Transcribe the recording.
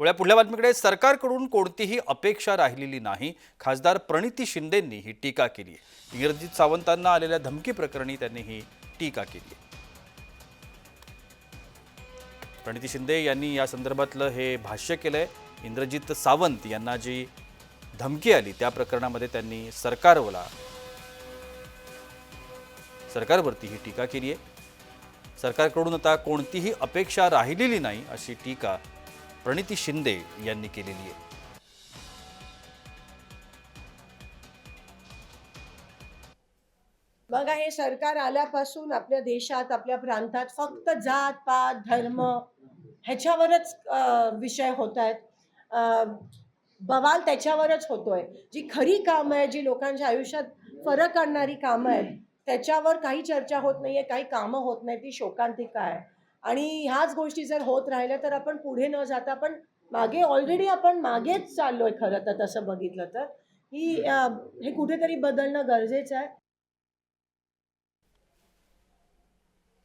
वळ्या पुढल्या बातमीकडे सरकारकडून कोणतीही अपेक्षा राहिलेली नाही. खासदार प्रणिती शिंदेंनी ही टीका केली. आहे इंग्रजित सावंतांना आलेल्या धमकी प्रकरणी त्यांनी ही टीका केली. प्रणिती शिंदे यांनी या संदर्भातलं हे भाष्य केलंय. इंद्रजित सावंत यांना जी धमकी आली त्या प्रकरणामध्ये त्यांनी सरकारवला सरकारवरती ही टीका केली आहे सरकारकडून आता कोणतीही अपेक्षा राहिलेली नाही अशी टीका प्रणिती शिंदे यांनी केलेली आहे. बघा हे सरकार आल्यापासून आपल्या देशात आपल्या प्रांतात फक्त जात पात धर्म ह्याच्यावरच विषय होत आहेत. बवाल त्याच्यावरच होतोय. जी खरी कामं आहे जी लोकांच्या आयुष्यात फरक आणणारी कामं आहेत त्याच्यावर काही चर्चा होत नाहीये काही कामं होत नाही ती शोकांतिका आहे. आणि ह्याच गोष्टी जर होत राहिल्या तर आपण पुढे न जाता आपण मागे ऑलरेडी आपण मागेच चाललो आहे खरं तर तसं बघितलं तर. ही हे कुठेतरी बदलणं गरजेचं आहे.